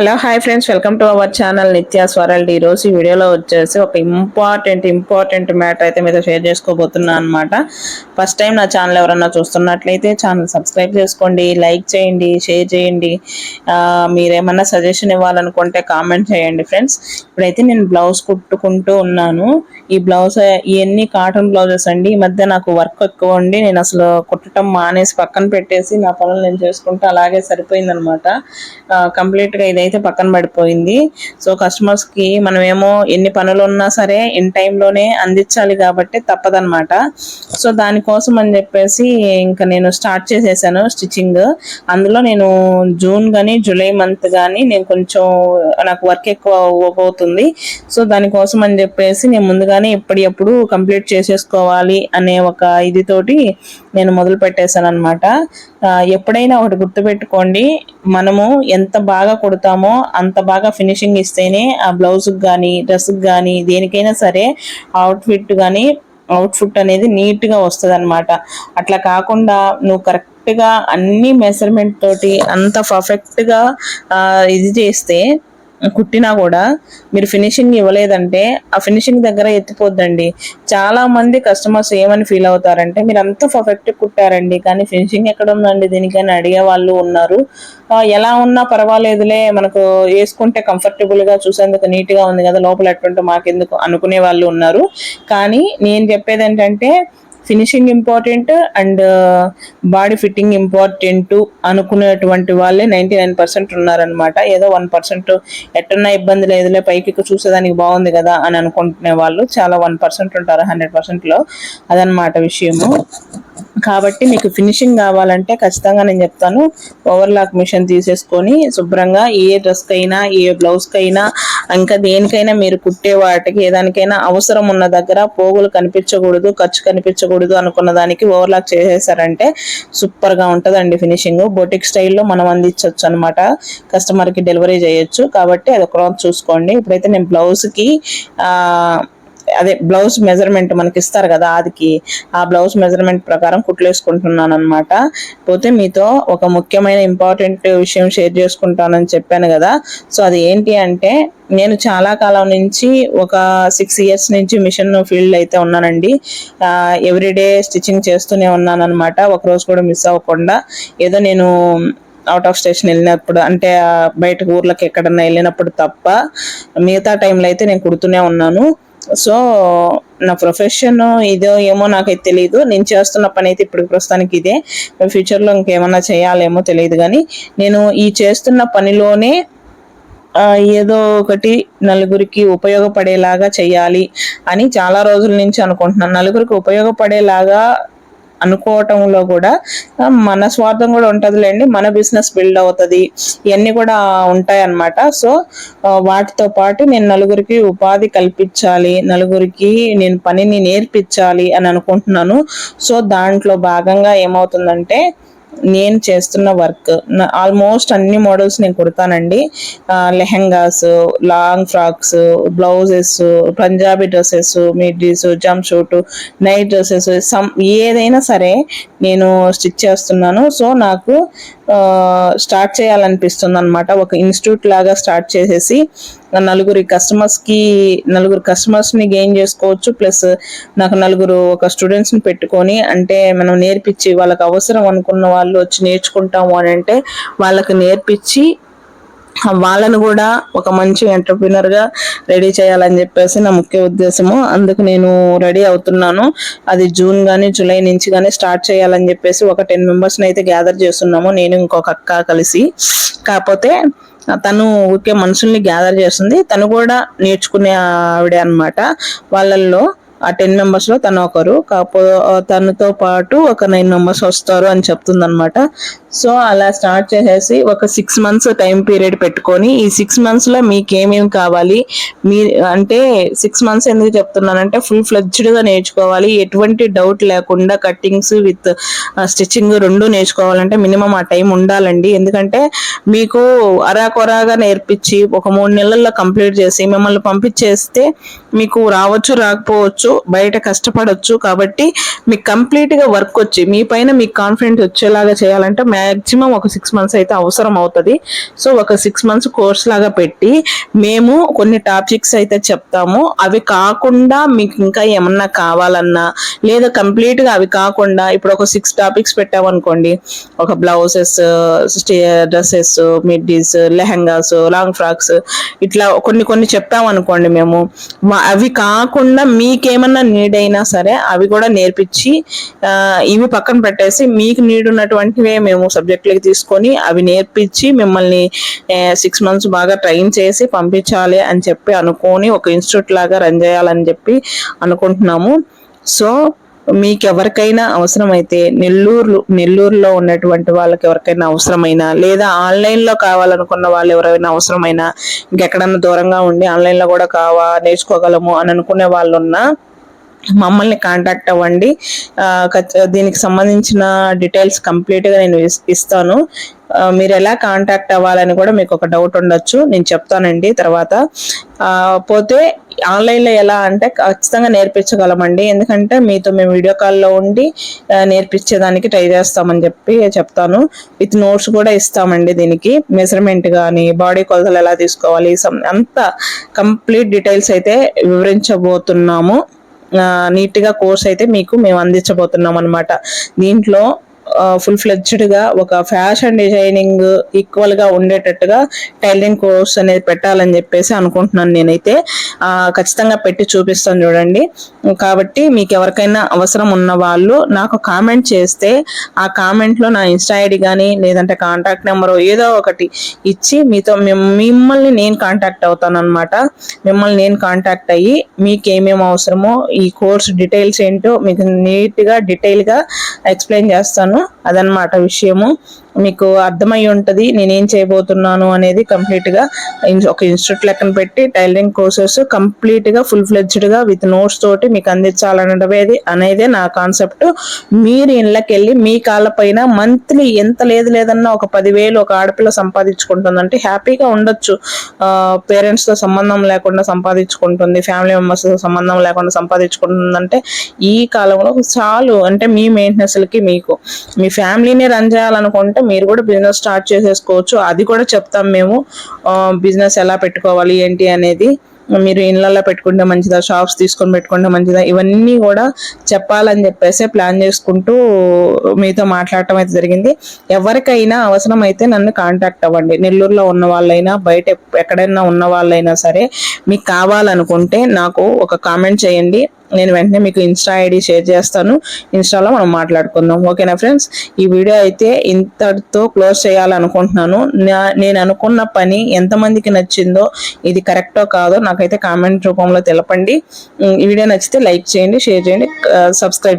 Hello hi friends welcome to our channel Nithya s world ఈరోజు ఈ వీడియోలో వచ్చేసి ఒక ఇంపార్టెంట్ ఇంపార్టెంట్ మ్యాటర్ అయితే మీతో షేర్ చేసుకోబోతున్నాను అనమాట ఫస్ట్ టైం నా ఛానల్ ఎవరన్నా చూస్తున్నట్లయితే ఛానల్ సబ్స్క్రైబ్ చేసుకోండి లైక్ చేయండి షేర్ చేయండి. మీరేమన్నా సజెషన్ ఇవ్వాలనుకుంటే కామెంట్ చేయండి ఫ్రెండ్స్ ఇప్పుడైతే నేను బ్లౌజ్ కుట్టుకుంటూ ఉన్నాను. ఈ బ్లౌజ్ ఇవన్నీ కాటన్ బ్లౌజెస్ అండి. ఈ మధ్య నాకు వర్క్ ఎక్కువ ఉండి నేను అసలు కుట్టడం మానేసి పక్కన పెట్టేసి నా పనులు నేను చేసుకుంటూ అలాగే సరిపోయిందనమాట కంప్లీట్గా ఇదైతే అయితే పక్కన పడిపోయింది. సో కస్టమర్స్కి మనం ఏమో ఎన్ని పనులు ఉన్నా సరే ఇన్ టైంలోనే అందించాలి కాబట్టి తప్పదనమాట సో దానికోసం అని చెప్పేసి ఇంకా నేను స్టార్ట్ చేసేసాను స్టిచ్చింగ్ అందులో నేను జూన్ కానీ జూలై మంత్ కానీ నేను కొంచెం నాకు వర్క్ ఎక్కువ అవుతుంది. సో దానికోసం అని చెప్పేసి నేను ముందుగానే ఎప్పటికప్పుడు కంప్లీట్ చేసేసుకోవాలి అనే ఒక ఇది తోటి నేను మొదలు పెట్టేశాను అనమాట ఎప్పుడైనా ఒకటి గుర్తుపెట్టుకోండి మనము ఎంత బాగా కుడతామో అంత బాగా ఫినిషింగ్ ఇస్తేనే ఆ బ్లౌజ్కి కానీ డ్రెస్కి కానీ దేనికైనా సరే అవుట్ఫిట్ కానీ అవుట్ఫుట్ అనేది నీట్గా వస్తుంది అనమాట అట్లా కాకుండా నువ్వు కరెక్ట్గా అన్ని మెజర్మెంట్ తోటి అంత పర్ఫెక్ట్గా ఇది చేస్తే కుట్టినా కూడా మీరు ఫినిషింగ్ ఇవ్వలేదంటే ఆ ఫినిషింగ్ దగ్గర ఎత్తిపోద్దండి. చాలా మంది కస్టమర్స్ ఏమని ఫీల్ అవుతారంటే మీరు అంత పర్ఫెక్ట్ కుట్టారండి కానీ ఫినిషింగ్ ఎక్కడ ఉందండి? దీనికని అడిగే వాళ్ళు ఉన్నారు. ఎలా ఉన్నా పర్వాలేదులే మనకు వేసుకుంటే కంఫర్టబుల్గా చూసేందుకు నీట్గా ఉంది కదా లోపల ఎట్టుంటే మాకెందుకు? అనుకునే వాళ్ళు ఉన్నారు. కానీ నేను చెప్పేది ఏంటంటే finishing important and body fitting important అనుకునేటువంటి వాళ్ళే నైంటీ నైన్ పర్సెంట్ ఉన్నారనమాట ఏదో వన్ పర్సెంట్ ఎట్టున్నా ఇబ్బంది లేదులే పైకి చూసేదానికి బాగుంది కదా అని అనుకుంటునే వాళ్ళు చాలా వన్ పర్సెంట్ ఉంటారు హండ్రెడ్ పర్సెంట్లో అదనమాట విషయము. కాబట్టి మీకు ఫినిషింగ్ కావాలంటే ఖచ్చితంగా నేను చెప్తాను. ఓవర్లాక్ మిషన్ తీసేసుకొని శుభ్రంగా ఏ డ్రెస్కైనా ఏ బ్లౌజ్కైనా ఇంకా దేనికైనా మీరు కుట్టే వాటికి ఏ దానికైనా అవసరం ఉన్న దగ్గర పోగులు కనిపించకూడదు ఖర్చు కనిపించకూడదు అనుకున్న దానికి ఓవర్లాక్ చేసేసారంటే సూపర్గా ఉంటుందండి ఫినిషింగ్ బొటిక్ స్టైల్లో మనం అందించవచ్చు అనమాట కస్టమర్కి డెలివరీ చేయొచ్చు. కాబట్టి అది ఒక చూసుకోండి. ఇప్పుడైతే నేను బ్లౌజ్కి ఆ అదే బ్లౌజ్ మెజర్మెంట్ మనకి ఇస్తారు కదా అదికి ఆ బ్లౌజ్ మెజర్మెంట్ ప్రకారం కుట్లేసుకుంటున్నాను అనమాట పోతే మీతో ఒక ముఖ్యమైన ఇంపార్టెంట్ విషయం షేర్ చేసుకుంటానని చెప్పాను కదా. సో అది ఏంటి అంటే నేను చాలా కాలం నుంచి ఒక సిక్స్ ఇయర్స్ నుంచి మిషన్ ఫీల్డ్ అయితే ఉన్నానండి. ఎవ్రీడే స్టిచ్చింగ్ చేస్తూనే ఉన్నాను అనమాట ఒకరోజు కూడా మిస్ అవ్వకుండా ఏదో నేను అవుట్ ఆఫ్ స్టేషన్ వెళ్ళినప్పుడు అంటే బయట ఊర్లకు ఎక్కడన్నా వెళ్ళినప్పుడు తప్ప మిగతా టైంలో అయితే నేను కుడుతూనే ఉన్నాను. సో నా ప్రొఫెషన్ ఇదో ఏమో నాకైతే తెలియదు నేను చేస్తున్న పని అయితే ఇప్పుడు ప్రస్తుతానికి ఇదే. ఫ్యూచర్లో ఇంకేమన్నా చేయాలేమో తెలియదు కానీ నేను ఈ చేస్తున్న పనిలోనే ఏదో ఒకటి నలుగురికి ఉపయోగపడేలాగా చేయాలి అని చాలా రోజుల నుంచి అనుకుంటున్నాను. నలుగురికి ఉపయోగపడేలాగా అనుకోవటంలో కూడా మన స్వార్థం కూడా ఉంటుందిలేండి మన బిజినెస్ బిల్డ్ అవుతుంది. ఇవన్నీ కూడా ఉంటాయి అన్నమాట సో వాటితో పాటు నేను నలుగురికి ఉపాధి కల్పించాలి నలుగురికి నేను పనిని నేర్పించాలి అని అనుకుంటున్నాను. సో దాంట్లో భాగంగా ఏమవుతుందంటే నేను చేస్తున్న వర్క్ ఆల్మోస్ట్ అన్ని మోడల్స్ నేను కుడతానండి. Lehengas long frocks blouses Punjabi dresses middies jumpsuit night dresses some ఏదైనా సరే నేను స్టిచ్ చేస్తున్నాను. సో నాకు స్టార్ట్ చేయాలనిపిస్తుంది అనమాట ఒక ఇన్స్టిట్యూట్ లాగా స్టార్ట్ చేసేసి నలుగురి కస్టమర్స్కి నలుగురు కస్టమర్స్ని గెయిన్ చేసుకోవచ్చు. ప్లస్ నాకు నలుగురు ఒక స్టూడెంట్స్ని పెట్టుకొని అంటే మనం నేర్పించి వాళ్ళకి అవసరం అనుకున్న వాళ్ళు వచ్చి నేర్చుకుంటాము అని అంటే వాళ్ళకి నేర్పించి వాళ్ళను కూడా ఒక మంచి ఎంటర్ప్రినర్గా రెడీ చేయాలని చెప్పేసి నా ముఖ్య ఉద్దేశము. అందుకు నేను రెడీ అవుతున్నాను. అది జూన్ కానీ జూలై నుంచి కానీ స్టార్ట్ చేయాలని చెప్పేసి ఒక టెన్ మెంబర్స్ని అయితే గ్యాదర్ చేస్తున్నాము. నేను ఇంకొక అక్క కలిసి. కాకపోతే తను ఊరికే మనుషుల్ని గ్యాదర్ చేస్తుంది. తను కూడా నేర్చుకునే ఆవిడే అనమాట వాళ్ళల్లో ఆ టెన్ మెంబర్స్లో తను ఒకరు. కాకపోతే తనతో పాటు ఒక నైన్ మెంబర్స్ వస్తారు అని చెప్తుంది అనమాట సో అలా స్టార్ట్ చేసేసి ఒక సిక్స్ మంత్స్ టైం పీరియడ్ పెట్టుకొని ఈ సిక్స్ మంత్స్లో మీకు ఏమేమి కావాలి? మీ అంటే సిక్స్ మంత్స్ ఎందుకు చెప్తున్నానంటే ఫుల్ ఫ్లెడ్జ్డ్గా నేర్చుకోవాలి. ఎటువంటి డౌట్ లేకుండా కట్టింగ్స్ విత్ స్టిచ్చింగ్ రెండు నేర్చుకోవాలంటే మినిమం ఆ టైం ఉండాలండి. ఎందుకంటే మీకు అరాకొరాగా నేర్పించి ఒక మూడు నెలల్లో కంప్లీట్ చేసి మిమ్మల్ని పంపించేస్తే మీకు రావచ్చు రాకపోవచ్చు చేయొచ్చు బయట కష్టపడొచ్చు కాబట్టి మీకు కంప్లీట్గా వర్క్ వచ్చి మీ పైన మీకు కాన్ఫిడెంట్ వచ్చేలాగా చేయాలంటే మ్యాక్సిమం ఒక సిక్స్ మంత్స్ అయితే అవసరం అవుతుంది. సో ఒక సిక్స్ మంత్స్ కోర్స్ లాగా పెట్టి మేము కొన్ని టాపిక్స్ అయితే చెప్తాము. అవి కాకుండా మీకు ఇంకా ఏమన్నా కావాలన్నా లేదా కంప్లీట్గా అవి కాకుండా ఇప్పుడు ఒక సిక్స్ టాపిక్స్ పెట్టామనుకోండి. ఒక blouses dresses middies lehengas long frocks ఇట్లా కొన్ని కొన్ని చెప్పామనుకోండి మేము. మా- అవి కాకుండా ఏమన్నా నీడ్ అయినా సరే అవి కూడా నేర్పించి ఇవి పక్కన పెట్టేసి మీకు నీడ్ ఉన్నటువంటివే మేము సబ్జెక్టులకి తీసుకొని అవి నేర్పించి మిమ్మల్ని సిక్స్ మంత్స్ బాగా ట్రైన్ చేసి పంపించాలి అని చెప్పి అనుకొని ఒక ఇన్స్టిట్యూట్ లాగా రన్ చేయాలని చెప్పి అనుకుంటున్నాము. సో మీకు ఎవరికైనా అవసరమైతే నెల్లూరు నెల్లూరులో ఉన్నటువంటి వాళ్ళకి ఎవరికైనా అవసరమైనా లేదా ఆన్లైన్లో కావాలనుకున్న వాళ్ళు ఎవరైనా అవసరమైనా ఇంకెక్కడన్నా దూరంగా ఉండి ఆన్లైన్లో కూడా కావా నేర్చుకోగలము అని అనుకునే వాళ్ళు ఉన్నా మమ్మల్ని కాంటాక్ట్ అవ్వండి. దీనికి సంబంధించిన డీటెయిల్స్ కంప్లీట్గా నేను ఇస్తాను. మీరు ఎలా కాంటాక్ట్ అవ్వాలని కూడా మీకు ఒక డౌట్ ఉండొచ్చు. నేను చెప్తానండి తర్వాత. పోతే ఆన్లైన్లో ఎలా అంటే ఖచ్చితంగా నేర్పించగలమండి. ఎందుకంటే మీతో మేము వీడియో కాల్లో ఉండి నేర్పించేదానికి ట్రై చేస్తామని చెప్పి చెప్తాను. విత్ నోట్స్ కూడా ఇస్తామండి దీనికి. మెజర్మెంట్ కానీ బాడీ కొలతలు ఎలా తీసుకోవాలి సం అంతా కంప్లీట్ డీటెయిల్స్ అయితే వివరించబోతున్నాము. నీట్గా కోర్స్ అయితే మీకు మేము అందించబోతున్నాం అనమాట దీంట్లో ఫుల్ ఫ్లెడ్జ్డ్గా ఒక ఫ్యాషన్ డిజైనింగ్ ఈక్వల్గా ఉండేటట్టుగా టైలరింగ్ కోర్స్ అనేది పెట్టాలని చెప్పేసి అనుకుంటున్నాను నేనైతే. ఖచ్చితంగా పెట్టి చూపిస్తాను చూడండి. కాబట్టి మీకు ఎవరికైనా అవసరం ఉన్న వాళ్ళు నాకు కామెంట్ చేస్తే ఆ కామెంట్లో నా ఇన్స్టా ఐడి కానీ లేదంటే కాంటాక్ట్ నెంబర్ ఏదో ఒకటి ఇచ్చి మీతో మిమ్- మిమ్మల్ని నేను కాంటాక్ట్ అవుతాను అనమాట మిమ్మల్ని నేను కాంటాక్ట్ అయ్యి మీకు ఏమేమి అవసరమో ఈ కోర్స్ డీటెయిల్స్ ఏంటో మీకు నీట్గా డీటెయిల్గా ఎక్స్ప్లెయిన్ చేస్తాను. ¿no? అదనమాట విషయము. మీకు అర్థమై ఉంటుంది నేనేం చేయబోతున్నాను అనేది కంప్లీట్గా ఒక ఇన్స్టిట్యూట్ లెక్కన పెట్టి టైలరింగ్ కోర్సెస్ కంప్లీట్గా ఫుల్ ఫ్లెడ్జ్డ్గా విత్ నోట్స్ తోటి మీకు అందించాలనేది అనేదే నా కాన్సెప్ట్. మీరు ఇళ్ళకెళ్ళి మీ కాళ్ళపైన మంత్లీ ఎంత లేదు లేదన్నా ఒక పదివేలు ఒక ఆడపిల్ల సంపాదించుకుంటుందంటే హ్యాపీగా ఉండొచ్చు. పేరెంట్స్తో సంబంధం లేకుండా సంపాదించుకుంటుంది ఫ్యామిలీ మెంబర్స్తో సంబంధం లేకుండా సంపాదించుకుంటుందంటే ఈ కాలంలో చాలు. అంటే మీ మెయింటెనెన్స్లకి మీకు మీ ఫ్యామిలీని రన్ చేయాలనుకుంటే మీరు కూడా బిజినెస్ స్టార్ట్ చేసేసుకోవచ్చు. అది కూడా చెప్తాం మేము. బిజినెస్ ఎలా పెట్టుకోవాలి ఏంటి అనేది మీరు ఇళ్ళల్లో పెట్టుకుంటే మంచిదా షాప్స్ తీసుకొని పెట్టుకుంటే మంచిదా ఇవన్నీ కూడా చెప్పాలని చెప్పేసి ప్లాన్ చేసుకుంటూ మీతో మాట్లాడటం అయితే జరిగింది. ఎవరికైనా అవసరం అయితే నన్ను కాంటాక్ట్ అవ్వండి. నెల్లూరులో ఉన్న వాళ్ళైనా బయట ఎక్కడైనా ఉన్న వాళ్ళైనా సరే మీకు కావాలనుకుంటే నాకు ఒక కామెంట్ చేయండి. నేను వెంటనే మీకు ఇన్స్టా ఐడి షేర్ చేస్తాను. ఇన్స్టాలో మనం మాట్లాడుకుందాం. ఓకేనా ఫ్రెండ్స్? ఈ వీడియో అయితే ఇంతటితో క్లోజ్ చేయాలనుకుంటున్నాను. నా- నేను అనుకున్న పని ఎంతమందికి నచ్చిందో ఇది కరెక్టో కాదో నాకైతే కామెంట్ రూపంలో తెలపండి. ఈ వీడియో నచ్చితే లైక్ చేయండి షేర్ చేయండి సబ్స్క్రైబ్ చేయండి.